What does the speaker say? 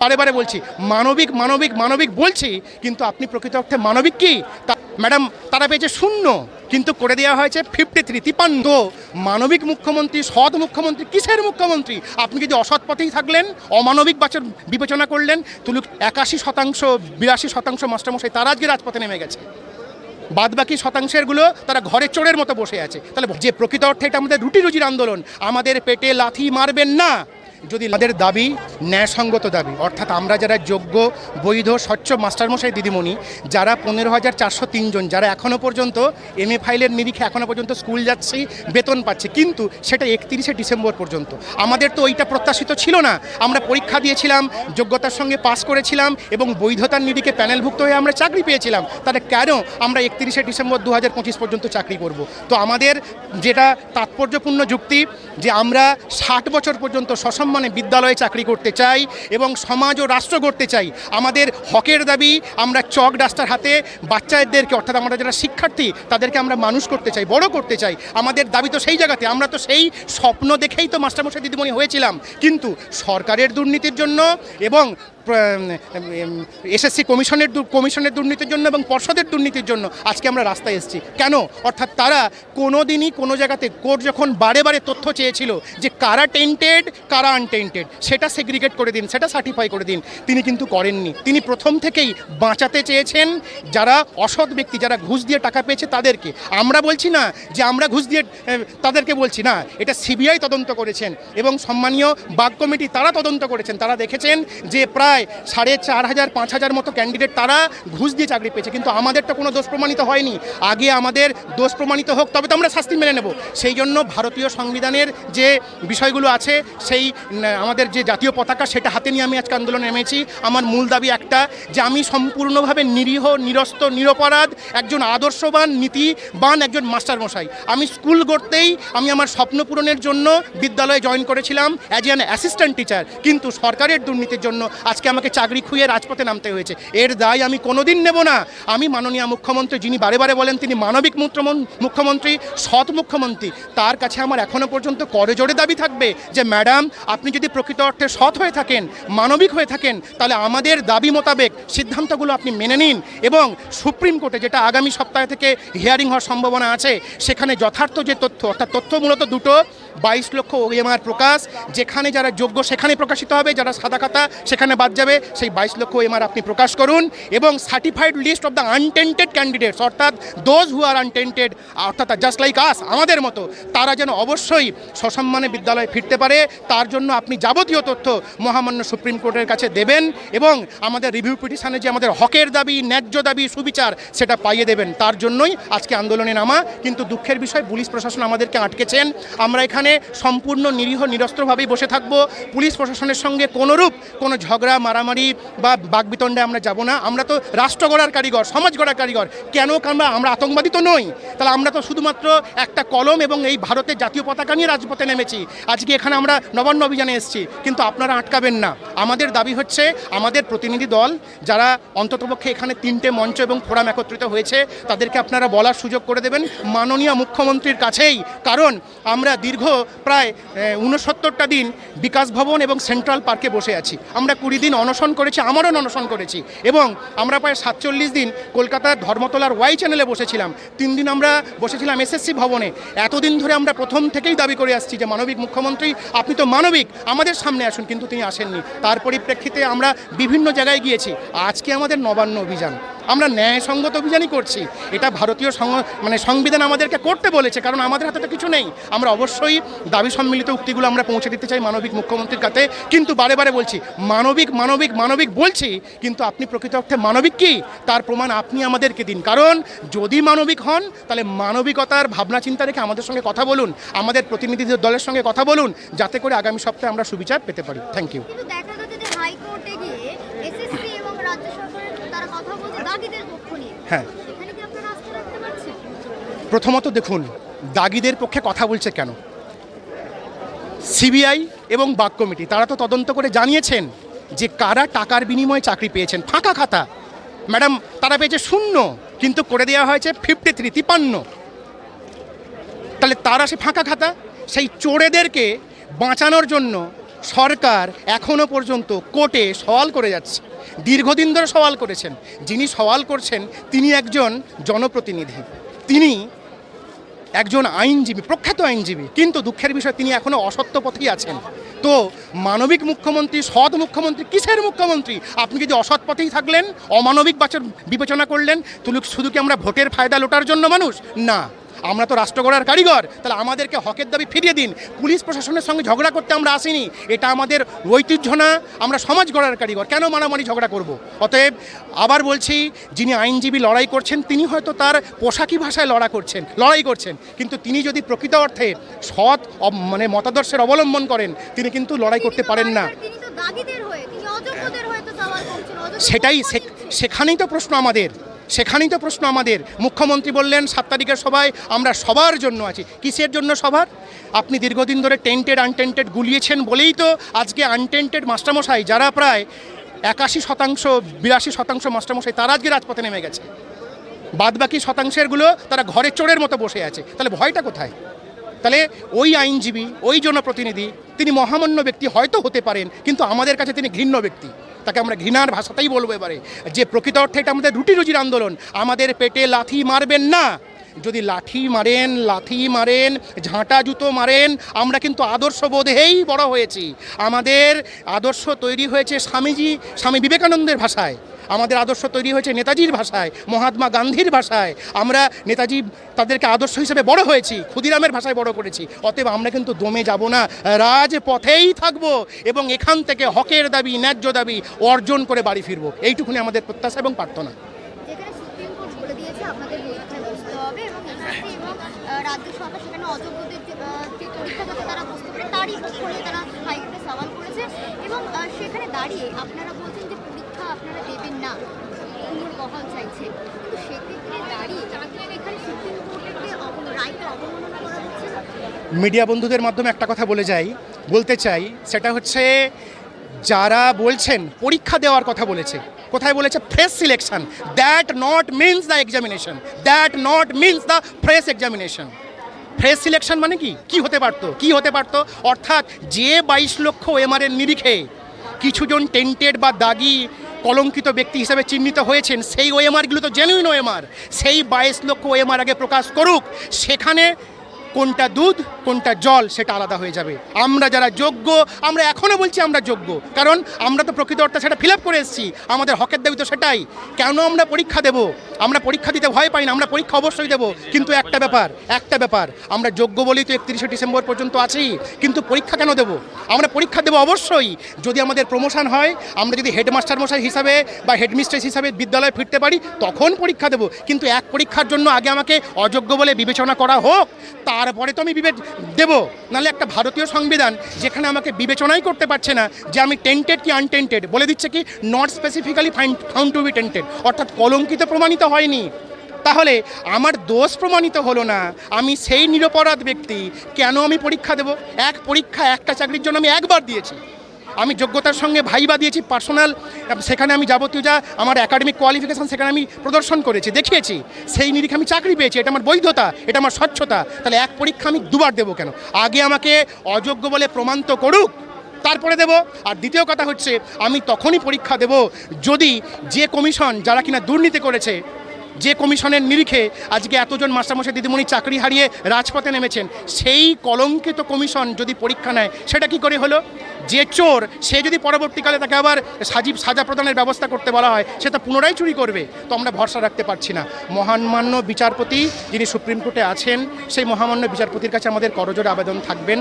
বারে বারে বলছি, মানবিক মানবিক মানবিক বলছি, কিন্তু আপনি প্রকৃত অর্থে মানবিক কি? ম্যাডাম, তারা পেয়েছে শূন্য, কিন্তু করে দেওয়া হয়েছে ফিফটি থ্রি তিপান্ন মানবিক মুখ্যমন্ত্রী, সৎ মুখ্যমন্ত্রী, কিসের মুখ্যমন্ত্রী? আপনি যদি অসৎ পথেই থাকলেন, অমানবিক বাচন বিবেচনা করলেন, তুলুক, একাশি শতাংশ, বিরাশি শতাংশ মাস্টারমশাই তারা আজকে রাজপথে নেমে গেছে। বাদ বাকি শতাংশেরগুলো তারা ঘরে চোরের মতো বসে আছে। তাহলে যে প্রকৃত অর্থে এটা আমাদের রুটি রুজির আন্দোলন, আমাদের পেটে লাথি মারবেন না। যদি আমাদের দাবি ন্যায়সঙ্গত দাবি, অর্থাৎ আমরা যারা যোগ্য, বৈধ, স্বচ্ছ মাস্টারমশাই দিদিমণি, যারা পনেরো হাজার চারশো তিনজন যারা এখনও পর্যন্ত এম এ ফাইলের নিরিখে এখনও পর্যন্ত স্কুল যাচ্ছি, বেতন পাচ্ছে, কিন্তু সেটা একত্রিশে ডিসেম্বর পর্যন্ত। আমাদের তো ওইটা প্রত্যাশিত ছিল না। আমরা পরীক্ষা দিয়েছিলাম, যোগ্যতার সঙ্গে পাস করেছিলাম এবং বৈধতার নিরিখে প্যানেলভুক্ত হয়ে আমরা চাকরি পেয়েছিলাম। তাহলে কেন আমরা একত্রিশে ডিসেম্বর দু হাজার পঁচিশ পর্যন্ত চাকরি করব? তো আমাদের যেটা তাৎপর্যপূর্ণ যুক্তি যে আমরা ষাট বছর পর্যন্ত সসম্মানে বিদ্যালয়ে চাকরি করতে চাই এবং সমাজ ও রাষ্ট্র গড়তে চাই, আমাদের হকের দাবি আমরা চক ডাস্টার হাতে বাচ্চাদেরকে, অর্থাৎ আমরা যারা শিক্ষার্থী, তাদেরকে আমরা মানুষ করতে চাই, বড় করতে চাই। আমাদের দাবি তো সেই জায়গাতে, আমরা তো সেই স্বপ্ন দেখেই তো মাস্টারমশাই, দিদিমণি হয়েছিলাম। কিন্তু সরকারের দুর্নীতির জন্য এবং এসএসসি কমিশনের কমিশনের দুর্নীতির জন্য এবং পর্ষদের দুর্নীতির জন্য আজকে আমরা রাস্তায় এসেছি। কেন? অর্থাৎ তারা কোনো দিনই কোনো জায়গাতে কোর্ট যখন বারে বারে তথ্য চেয়েছিল যে কারা টেন্টেড কারা আনটেন্টেড সেটা সেগ্রিগেট করে দিন, সেটা সার্টিফাই করে দিন, তিনি কিন্তু করেননি। তিনি প্রথম থেকেই বাঁচাতে চেয়েছেন যারা অসৎ ব্যক্তি, যারা ঘুষ দিয়ে টাকা পেয়েছে তাদেরকে। আমরা বলছি না যে আমরা ঘুষ দিয়ে তাদেরকে বলছি না, এটা সিবিআই তদন্ত করেছেন এবং সম্মানীয় বাগ কমিটি তারা তদন্ত করেছেন। তারা দেখেছেন যে প্রায় সাড়ে চার হাজার, পাঁচ হাজার মতো ক্যান্ডিডেট তারা ঘুষ দিয়ে চাকরি পেয়েছে। কিন্তু আমাদেরটা কোনো দোষ প্রমাণিত হয়নি। আগে আমাদের দোষ প্রমাণিত হোক, তবে তো আমরা শাস্তি মেনে নেব। সেই জন্য ভারতীয় সংবিধানের যে বিষয়গুলো আছে, সেই আমাদের যে জাতীয় পতাকা, সেটা হাতে নিয়ে আমি আজকে আন্দোলনে নেমেছি। আমার মূল দাবি একটা, যে আমি সম্পূর্ণভাবে নিরীহ, নিরস্ত, নিরপরাধ, একজন আদর্শবান, নীতিবান একজন মাস্টারমশাই। আমি স্কুল গড়তেই আমি আমার স্বপ্ন পূরণের জন্য বিদ্যালয়ে জয়েন করেছিলাম অ্যাজ অ্যান অ্যাসিস্ট্যান্ট টিচার কিন্তু সরকারের দুর্নীতির জন্য আজকে আমাকে চাকরি খুঁয়ে রাজপথে নামতে হয়েছে। এর দায় আমি কোনোদিন নেব না। আমি মাননীয় মুখ্যমন্ত্রী, যিনি বারে বারে বলেন তিনি মানবিক মুখ্যমন- মুখ্যমন্ত্রী, সৎ মুখ্যমন্ত্রী, তার কাছে আমার এখনও পর্যন্ত করজোড়ে দাবি থাকবে যে, ম্যাডাম, আপনি যদি প্রকৃত অর্থে সৎ হয়ে থাকেন, মানবিক হয়ে থাকেন, তাহলে আমাদের দাবি মোতাবেক সিদ্ধান্তগুলো আপনি মেনে নিন। এবং সুপ্রিম কোর্টে যেটা আগামী সপ্তাহ থেকে হিয়ারিং হওয়ার সম্ভাবনা আছে, সেখানে যথার্থ যে তথ্য, অর্থাৎ তথ্য মূলত দুটো বাইশ লক্ষ ওএমআর প্রকাশ, যেখানে যারা যোগ্য সেখানে প্রকাশিত হবে, যারা সাদা খাতা সেখানে বাদ যাবে, সেই বাইশ লক্ষ ওএমআর আপনি প্রকাশ করুন এবং certified list of the untainted candidates অর্থাৎ দোজ হু আর আনটেন্টেড অর্থাৎ জাস্ট লাইক আস আমাদের মতো, তারা যেন অবশ্যই সসম্মানে বিদ্যালয়ে ফিরতে পারে, তার জন্য আপনি যাবতীয় তথ্য মহামান্য সুপ্রিম কোর্টের কাছে দেবেন এবং আমাদের রিভিউ পিটিশনে যে আমাদের হকের দাবি, ন্যায্য দাবি, সুবিচার, সেটা পাইয়ে দেবেন। তার জন্যই আজকে আন্দোলনে নামা, কিন্তু দুঃখের বিষয়, পুলিশ প্রশাসন আমাদেরকে আটকেছেন। আমরা এখানে সম্পূর্ণ নিরীহ নিরস্ত্রভাবেই বসে থাকব। পুলিশ প্রশাসনের সঙ্গে কোনোরূপ কোনো ঝগড়া, মারামারি বা বাগবিতণ্ডে আমরা যাব না। আমরা তো রাষ্ট্র গড়ার কারিগর, সমাজ গড়ার কারিগর। কেন আমরা আমরা আতঙ্কবাদী তো নই। তাহলে আমরা তো শুধুমাত্র একটা কলম এবং এই ভারতের জাতীয় পতাকা নিয়ে রাজপথে নেমেছি। আজকে এখানে আমরা নবান্ন অভিযানে এসেছি। কিন্তু আপনারা আটকাবেন না। আমাদের দাবি হচ্ছে, আমাদের প্রতিনিধি দল যারা অন্ততপক্ষে এখানে তিনটে মঞ্চ এবং ফোরাম একত্রিত হয়েছে, তাদেরকে আপনারা বলার সুযোগ করে দেবেন। মাননীয় মুখ্যমন্ত্রীর কাছেই। কারণ আমরা দীর্ঘ প্রায় উনসত্তরটা দিন বিকাশ ভবন এবং সেন্ট্রাল পার্কে বসে আছি। আমরা কুড়ি দিন অনশন করেছি, আমারও অনশন করেছি। এবং আমরা প্রায় সাতচল্লিশ দিন কলকাতার ধর্মতলার ওয়াই চ্যানেলে বসেছিলাম। তিন দিন আমরা বসেছিলাম এসএসসি ভবনে। এতদিন ধরে আমরা প্রথম থেকেই দাবি করে আসছি যে, মানবিক মুখ্যমন্ত্রী, আপনি তো মানবিক, আমাদের সামনে আসুন, কিন্তু তিনি আসেননি। তার পরিপ্রেক্ষিতে আমরা বিভিন্ন জায়গায় গিয়েছি। আজকে আমাদের নবান্ন অভিযান। আমরা ন্যায়সঙ্গত অভিযানই করছি। এটা ভারতীয় মানে সংবিধান আমাদেরকে করতে বলেছে, কারণ আমাদের হাতে তো কিছু নেই। আমরা অবশ্যই দাবি সম্মিলিত উক্তিগুলো আমরা পৌঁছে দিতে চাই মানবিক মুখ্যমন্ত্রীর কাছে। কিন্তু বারে বারে বলছি, মানবিক মানবিক মানবিক বলছি, কিন্তু আপনি প্রকৃত অর্থে মানবিক কি? তার প্রমাণ আপনি আমাদেরকে দিন। কারণ যদি মানবিক হন, তাহলে মানবিকতার ভাবনা চিন্তা রেখে আমাদের সঙ্গে কথা বলুন, আমাদের প্রতিনিধি দলের সঙ্গে কথা বলুন, যাতে করে আগামী সপ্তাহে আমরা সুবিচার পেতে পারি। থ্যাংক ইউ কিন্তু দেখা যাচ্ছে যে হাইকোর্টে গিয়ে এসএসসি এবং রাজ্য সরকারের তারা কথা বলছে দাগিদের পক্ষ নিয়ে হ্যাঁ। প্রথমত দেখুন, দাগিদের পক্ষে কথা বলছে কেন? সিবিআই এবং বাক কমিটি, তারা তো তদন্ত করে জানিয়েছেন যে কারা টাকার বিনিময়ে চাকরি পেয়েছেন। ফাঁকা খাতা। ম্যাডাম, তারা পেয়েছে শূন্য, কিন্তু করে দেওয়া হয়েছে ফিফটি থ্রি তিপান্ন। তাহলে তারা সে ফাঁকা খাতা? সেই চোরেদেরকে বাঁচানোর জন্য সরকার এখনও পর্যন্ত কোর্টে সওয়াল করে যাচ্ছে। দীর্ঘদিন ধরে সওয়াল করেছেন। যিনি সওয়াল করছেন, তিনি একজন জনপ্রতিনিধি। তিনি একজন আইনজীবী, প্রখ্যাত আইনজীবী। কিন্তু দুঃখের বিষয়, তিনি এখনও অসত্য পথেই আছেন। তো মানবিক মুখ্যমন্ত্রী, সৎ মুখ্যমন্ত্রী, কিসের মুখ্যমন্ত্রী? আপনি যদি অসৎ পথেই থাকলেন, অমানবিক বাচন বিবেচনা করলেন, তুলুক শুধু কি আমরা ভোটের ফায়দা লোটার জন্য মানুষ? না। আমরা তো রাষ্ট্র গড়ার কারিগর তাহলে আমাদেরকে হকের দাবি ফিরিয়ে দিন। পুলিশ প্রশাসনের সঙ্গে ঝগড়া করতে আমরা আসিনি এটা আমাদের ঐতিহ্য না আমরা সমাজ গড়ার কারিগর। কেন মারামারি ঝগড়া করব? অতএব আবার বলছি যিনি আইনজীবী লড়াই করছেন তিনি হয়তো তার পোশাকি ভাষায় লড়া করছেন লড়াই করছেন কিন্তু তিনি যদি প্রকৃত অর্থে সৎ মানে মতাদর্শের অবলম্বন করেন তিনি কিন্তু লড়াই করতে পারেন না। সেটাই সে- সেখানেই তো প্রশ্ন আমাদের। সেখানেই তো প্রশ্ন আমাদের। মুখ্যমন্ত্রী বললেন, সাত তারিখের সভায় আমরা সবার জন্য আছি। কিসের জন্য সবার আপনি দীর্ঘদিন ধরে টেন্টেড আনটেন্টেড গুলিয়েছেন বলেই তো আজকে আনটেন্টেড মাস্টারমশাই, যারা প্রায় একাশি শতাংশ, বিরাশি শতাংশ মাস্টারমশাই, তারা আজকে রাজপথে নেমে গেছে। বাদ বাকি শতাংশেরগুলো তারা ঘরে চোরের মতো বসে আছে। তাহলে ভয়টা কোথায়? তাহলে ওই আইনজীবী, ওই জনপ্রতিনিধি, তিনি মহামান্য ব্যক্তি হয়তো হতে পারেন, কিন্তু আমাদের কাছে তিনি ঘৃণ্য ব্যক্তি। তাকে আমরা ঘৃণার ভাষাতেই বলব এবারে। যে প্রকৃত অর্থে এটা আমাদের রুটি রুজির আন্দোলন, আমাদের পেটে লাথি মারবেন না। যদি লাঠি মারেন, লাথি মারেন, ঝাঁটা, জুতো মারেন, আমরা কিন্তু আদর্শ বোধেই বড় হয়েছি। আমাদের আদর্শ তৈরি হয়েছে স্বামীজি, স্বামী বিবেকানন্দের ভাষায়। আমাদের আদর্শ তৈরি হয়েছে নেতাজির ভাষায়, মহাত্মা গান্ধীর ভাষায়। আমরা নেতাজি তাদেরকে আদর্শ হিসেবে বড় হয়েছি, ক্ষুদিরামের ভাষায় বড় করেছি। অতএব আমরা কিন্তু দমে যাব না, রাজপথেই থাকব এবং এখান থেকে হকের দাবি, ন্যায্য দাবি অর্জন করে বাড়ি ফিরবো। এইটুকুনি আমাদের প্রত্যাশা এবং প্রার্থনা। এবং সেখানে দাঁড়িয়ে আপনারা বলছেন আপনারা দেবেন না। পুনর বহাল চাইছে। কিন্তু সেক্ষেত্রে দাঁড়িয়ে চাকরির এখানে সুপ্রিম কোর্টের রায়কে অবমাননা করা হচ্ছে। মিডিয়া বন্ধুদের মাধ্যমে একটা কথা বলে যাই, বলতে চাই, সেটা হচ্ছে যারা বলছেন, পরীক্ষা দেওয়ার কথা বলেছে। কোথায় বলেছে? Fresh selection that not means the examination that not means the fresh examination fresh selection মানে কি? কি হতে পারতো? কি হতে পারতো? অর্থাৎ যে বাইশ লক্ষ এমআরের নিরিখে কিছুজন টেন্টেড বা দাগি কলঙ্কিত ব্যক্তি হিসেবে চিহ্নিত হয়েছেন, সেই ওএমআরগুলো তো জেনুইন ওএমআর সেই বাইশ লক্ষ ওএমআর আগে প্রকাশ করুক, সেখানে কোনটা দুধ, কোনটা জল, সেটা আলাদা হয়ে যাবে। আমরা যারা যোগ্য, আমরা এখনও বলছি আমরা যোগ্য। কারণ আমরা তো প্রকৃত অর্থে সেটা ফিল আপ করে এসেছি। আমাদের হকের দাবি তো সেটাই। কেন আমরা পরীক্ষা দেব? আমরা পরীক্ষা দিতে ভয় পাই না, আমরা পরীক্ষা অবশ্যই দেব। কিন্তু একটা ব্যাপার একটা ব্যাপার, আমরা যোগ্য বলেই তো একত্রিশে ডিসেম্বর পর্যন্ত আছি। কিন্তু পরীক্ষা কেন দেব? আমরা পরীক্ষা দেবো অবশ্যই। যদি আমাদের প্রমোশন হয়, আমরা যদি হেডমাস্টার মশাই হিসাবে বা হেডমিস্ট্রেস হিসাবে বিদ্যালয়ে ফিরতে পারি, তখন পরীক্ষা দেব। কিন্তু এক পরীক্ষার জন্য আগে আমাকে অযোগ্য বলে বিবেচনা করা হোক তারপরে তো আমি বিবেচ, দেবো। নাহলে একটা ভারতীয় সংবিধান যেখানে আমাকে বিবেচনাই করতে পারছে না যে আমি টেন্টেড কি আনটেন্টেড বলে দিচ্ছে কি not specifically fine found to be tainted অর্থাৎ কলঙ্কিত প্রমাণিত হয়নি। তাহলে আমার দোষ প্রমাণিত হলো না। আমি সেই নিরপরাধ ব্যক্তি। কেন আমি পরীক্ষা দেব? এক পরীক্ষা, একটা চাকরির জন্য আমি একবার দিয়েছি। আমি যোগ্যতার সঙ্গে ভাইবা দিয়েছি পার্সোনাল সেখানে আমি যাবতীয় যা আমার একাডেমিক কোয়ালিফিকেশন সেখানে আমি প্রদর্শন করেছি, দেখিয়েছি। সেই নিরিখে আমি চাকরি পেয়েছি, এটা আমার বৈধতা, এটা আমার স্বচ্ছতা। তাহলে এক পরীক্ষা আমি দুবার দেবো কেন? আগে আমাকে অযোগ্য বলে প্রমাণ তো করুক, তারপরে দেব। আর দ্বিতীয় কথা হচ্ছে, আমি তখনই পরীক্ষা দেব যদি যে কমিশন যারা কিনা দুর্নীতি করেছে, যে কমিশনের নিরিখে আজকে এতজন মাস্টারমশাই দিদিমণি চাকরি হারিয়ে রাজপথে নেমেছেন, সেই কলঙ্কিত কমিশন যদি পরীক্ষা নেয়, সেটা কি করে হলো? যে চোর, সে যদি পরবর্তীকালে তাকে আবার সাজীব সাজা প্রদানের ব্যবস্থা করতে বলা হয়, সে তো পুনরায় চুরি করবে। তো আমরা ভরসা রাখতে পারছি না। মহানমান্য বিচারপতি যিনি সুপ্রিম কোর্টে আছেন, সেই মহামান্য বিচারপতির কাছে আমাদের করজোর আবেদন থাকবেন।